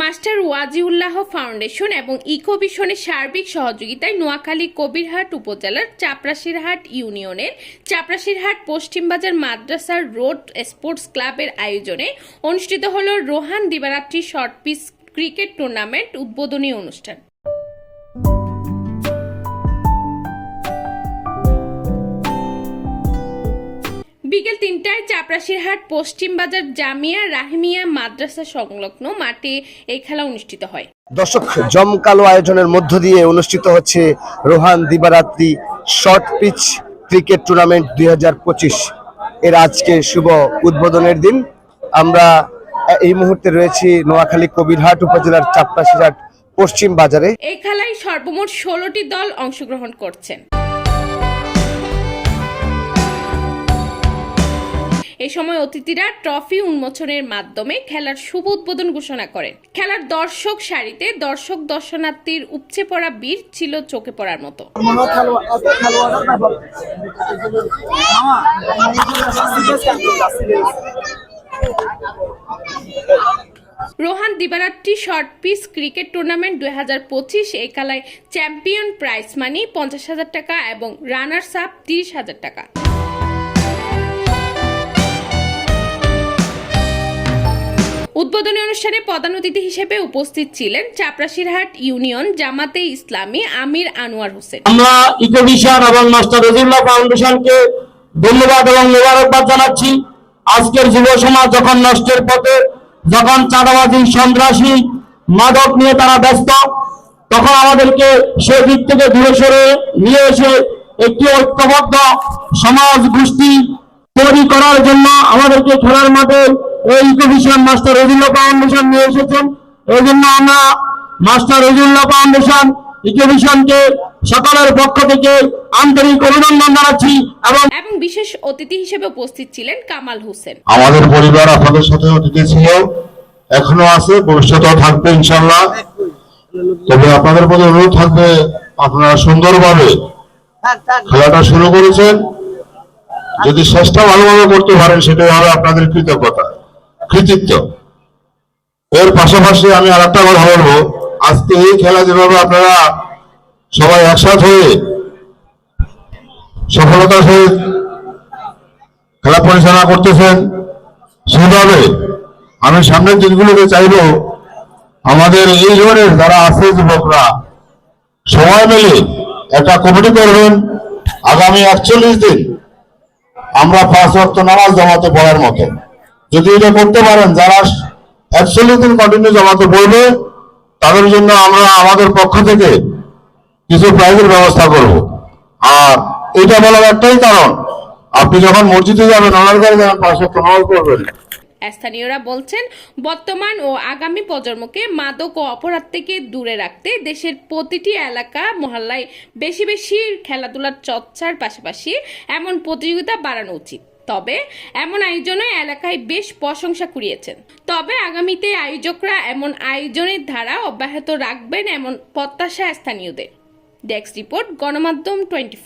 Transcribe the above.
Master Wajiullah foundation এবং ইকোভিশনের সার্বিক সহযোগিতায় নোয়াখালী কবিরহাট উপজেলার চাপরাশিরহাট ইউনিয়নের চাপরাশিরহাট পশ্চিমবাজার মাদ্রাসার রোড স্পোর্টস ক্লাবের আয়োজনে অনুষ্ঠিত হল রোহান দিবারাত্রি শর্ট পিস ক্রিকেট টুর্নামেন্ট উদ্বোধনী অনুষ্ঠান। বিকেল তিনটায় চাপরাশিরহাট পশ্চিম বাজার জামিয়া রাহিমিয়া মাদ্রাসা সংলগ্ন মাঠে এই খেলা অনুষ্ঠিত হয়। দর্শক জমকালো আয়োজনের মধ্য দিয়ে অনুষ্ঠিত হচ্ছে রোহান দিবারাত্রি শর্ট পিচ ক্রিকেট টুর্নামেন্ট দু হাজার পঁচিশ। এর আজকে শুভ উদ্বোধনের দিন। আমরা এই মুহূর্তে রয়েছি নোয়াখালী কবিরহাট উপজেলার চাপরাশিরহাট পশ্চিম বাজারে। এই খেলায় সর্বমোট ষোলোটি দল অংশগ্রহণ করছেন। এ সময় অতিথিরা ট্রফি উন্মোচনের মাধ্যমে খেলার শুভ উদ্বোধন ঘোষণা করেন। খেলার দর্শক সারিতে দর্শক দর্শনার্থীর উপচে পড়া বীর ছিল চোখে পড়ার মতো। রোহান দিবারাত্রি শর্ট পিস ক্রিকেট টুর্নামেন্ট দুই হাজার পঁচিশ এই খেলায় চ্যাম্পিয়ন প্রাইজ মানি পঞ্চাশ হাজার টাকা এবং রানার্স আপ তিরিশ হাজার টাকা। উদ্বোধনী অনুষ্ঠানে প্রধান অতিথি হিসেবে উপস্থিত ছিলেন চাপরাশিরহাট ইউনিয়ন জামাতে ইসলামী আমির আনোয়ার হোসেন। আমরা ইকোভিশন এবং মাস্টার রজিউল্লাহ ফাউন্ডেশনকে ধন্যবাদ এবং মোবারকবাদ জানাচ্ছি। আজকের যুব সমাজ যখন নষ্টের পথে, যখন চাঁদাবাজি, সন্ত্রাসী, মাদক নিয়ে তারা ব্যস্ত, তখন আমাদেরকে সেই দিক থেকে দূরে সরে নিয়ে এসে একটি ঐক্যবদ্ধ সমাজ গোষ্ঠী তৈরি করার জন্য আমাদেরকে খেলার মাঠে এই ইকোভিশন মাস্টার রজিউল্লাহ ফাউন্ডেশন নিয়ে এসেছেন এই জন্য আমরা মাস্টার রজিউল্লাহ ফাউন্ডেশন ইকোভিশনকে সকলের পক্ষ থেকে আন্তরিক অভিনন্দন জানাচ্ছি এবং এবং বিশেষ অতিথি হিসেবে উপস্থিত ছিলেন কামাল হোসেন। আমাদের পরিবার আপনাদের সাথে অতিথি ছিল এখনও আছে ভবিষ্যতেও থাকবে ইনশাল্লাহ তবে আপনাদের প্রতি অনুরোধ থাকবে আপনারা সুন্দরভাবে খেলাটা শুরু করেছেন। যদি শেষটা ভালোভাবে করতে পারেন সেটাই হবে আপনাদের কৃতজ্ঞতা। কৃতিত্ব। এর পাশাপাশি আমি আর একটা কথা বলব। আজকে এই খেলা যেভাবে আপনারা সবাই একসাথ হয়ে সফলতার সহিত খেলা পরিচালনা করতেছেন সেভাবে আমি সামনের দিনগুলোতে চাইব আমাদের এই জোনের যারা আছে যুবকরা সময় মিলে একটা কমিটি করবেন। আগামী একচল্লিশ দিন আমরা পাঁচ ওয়াক্ত নামাজ জমাতে পড়ার মতো। যদি এটা করতে পারেন, যারা দিন কন্টিনিউ জমাতে পড়বে, তাদের জন্য আমরা আমাদের পক্ষ থেকে কিছু প্রাইজের ব্যবস্থা করব। আর এটা বলার একটাই কারণ, আপনি যখন মসজিদে যাবেন ওনার কাছে যাবেন ওয়াক্ত নামাজ পড়বেন। স্থানীয়রা বলছেন, বর্তমান ও আগামী প্রজন্মকে মাদক ও অপরাধ থেকে দূরে রাখতে দেশের প্রতিটি এলাকা, মহল্লায় বেশি বেশি খেলাধুলার চর্চার পাশাপাশি এমন প্রতিযোগিতা বাড়ানো উচিত। তবে এমন আয়োজনে এলাকায় বেশ প্রশংসা কুড়িয়েছেন। তবে আগামীতে আয়োজকরা এমন আয়োজনের ধারা অব্যাহত রাখবেন এমন প্রত্যাশা স্থানীয়দের। ডেস্ক রিপোর্ট গণমাধ্যম টোয়েন্টি